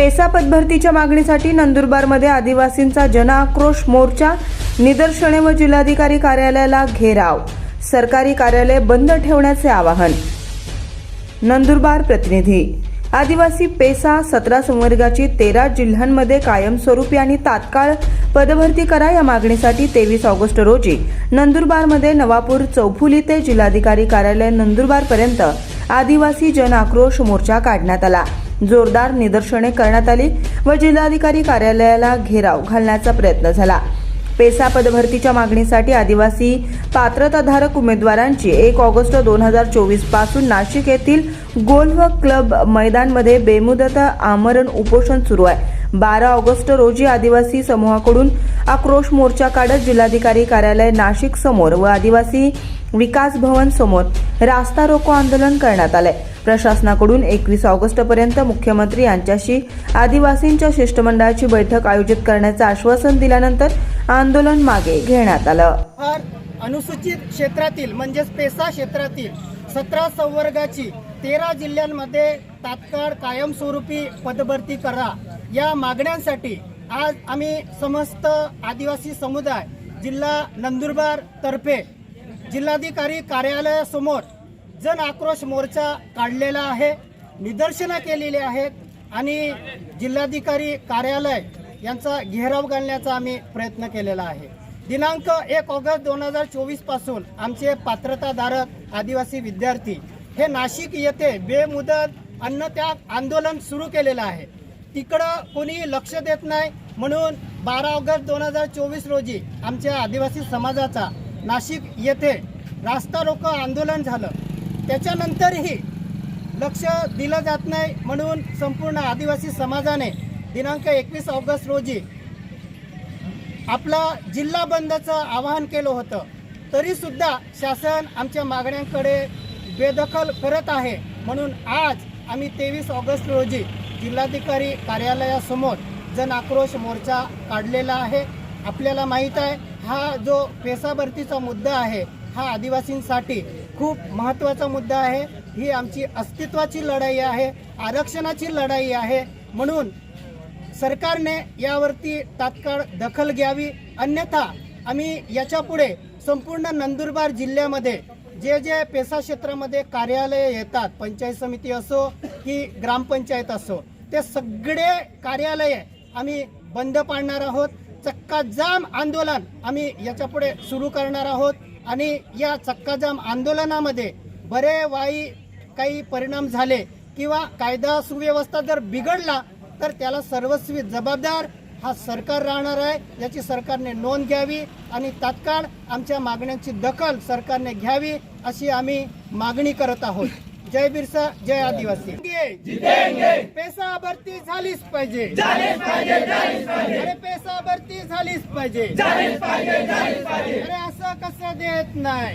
PESA पदभरतीच्या मागणीसाठी नंदुरबारमध्ये आदिवासींचा जनआक्रोश मोर्चा निदर्शने व जिल्हाधिकारी कार्यालयाला घेराव. सरकारी कार्यालय बंद ठेवण्याचे आवाहन. नंदुरबार प्रतिनिधी. आदिवासी पेसा सतरा संवर्गाची तेरा जिल्ह्यांमध्ये कायमस्वरूपी आणि तात्काळ पदभरती करा या मागणीसाठी तेवीस ऑगस्ट रोजी नंदुरबारमध्ये नवापूर चौफुली ते जिल्हाधिकारी कार्यालय नंदुरबारपर्यंत आदिवासी जन आक्रोश मोर्चा काढण्यात आला. जोरदार निदर्शने करण्यात आली व जिल्हाधिकारी कार्यालयाला घेराव घालण्याचा प्रयत्न झाला. पेसा पदभरतीच्या मागणीसाठी आदिवासी पात्रताधारक उमेदवारांची एक ऑगस्ट दोन हजार चोवीसपासून नाशिक येथील गोल्फ क्लब मैदानमध्ये बेमुदत आमरण उपोषण सुरू आहे. बारा ऑगस्ट रोजी आदिवासी समूहाकडून आक्रोश मोर्चा काढत जिल्हाधिकारी कार्यालय नाशिक समोर व आदिवासी विकास भवन समोर रास्ता रोको आंदोलन करण्यात आलंय. प्रशासनाकडून एकवीस ऑगस्ट पर्यंत मुख्यमंत्री यांच्याशी आदिवासींच्या शिष्टमंडळाची बैठक आयोजित करण्याचं आश्वासन दिल्यानंतर आंदोलन मागे घेण्यात आलं. अनुसूचित क्षेत्रातील म्हणजेच पेसा क्षेत्रातील सतरा संवर्गाची तेरा जिल्ह्यांमध्ये तात्काळ कायमस्वरूपी पदभरती करा. या मागण्यांसाठी आज आम्ही समस्त आदिवासी समुदाय जिल्हा नंदुरबार तर्फे जिल्हाधिकारी कार्यालयासमोर जन आक्रोश मोर्चा काढलेला आहे निदर्शनं केलेली आहेत आणि जिल्हाधिकारी कार्यालय यांचा घेराव घालण्याचा आम्ही प्रयत्न केलेला आहे. दिनांक एक ऑगस्ट दोन हजार चोवीसपासून आमचे पात्रताधारक आदिवासी विद्यार्थी हे नाशिक येथे बेमुदत अन्नत्याग आंदोलन सुरू केलेलं आहे. तिकडं कोणी लक्ष देत नाही म्हणून बारा ऑगस्ट दोन हजार चोवीस रोजी आमच्या आदिवासी समाजाचा नाशिक येथे रास्ता रोको आंदोलन झालं. त्याच्यानंतरही लक्ष दिलं जात नाही म्हणून संपूर्ण आदिवासी समाजाने दिनांक एकवीस ऑगस्ट रोजी आपला जिल्हा बंदचं आवाहन केलं होतं. तरीसुद्धा शासन आमच्या मागण्यांकडे बेदखल करत आहे म्हणून आज आम्ही तेवीस ऑगस्ट रोजी जिल्हाधिकारी कार्यालयासमोर जन आक्रोश मोर्चा काढलेला आहे. आपल्याला माहीत आहे हा जो पेसाभरतीचा मुद्दा आहे हा आदिवासींसाठी खूप महत्त्वाचा मुद्दा आहे. ही आमची अस्तित्वाची लढाई आहे आरक्षणाची लढाई आहे. म्हणून सरकारने यावरती तात्काळ दखल घ्यावी. अन्यथा आम्ही याच्यापुढे संपूर्ण नंदुरबार जिल्ह्यामध्ये जे जे पेसा क्षेत्रामध्ये कार्यालय येतात पंचायत समिती असो की ग्रामपंचायत असो ते सगळे कार्यालये आम्ही बंद पाडणार आहोत. चक्काजाम आंदोलन आम्ही याच्यापुढे सुरू करणार आहोत. आणि या चक्काजाम आंदोलनामध्ये बरे वाई काही परिणाम झाले किंवा कायदा सुव्यवस्था जर बिघडला तर त्याला सर्वस्वी जबाबदार हा सरकार राहणार आहे याची सरकारने नोंद घ्यावी आणि तात्काळ आमच्या मागण्यांची दखल सरकारने घ्यावी अशी आम्ही मागणी करत आहोत. जय बिरसा जय आदिवासी. पैसा भरती झालीच पाहिजे. अरे पैसा भरती झालीच पाहिजे. अरे असं कसं देत नाही.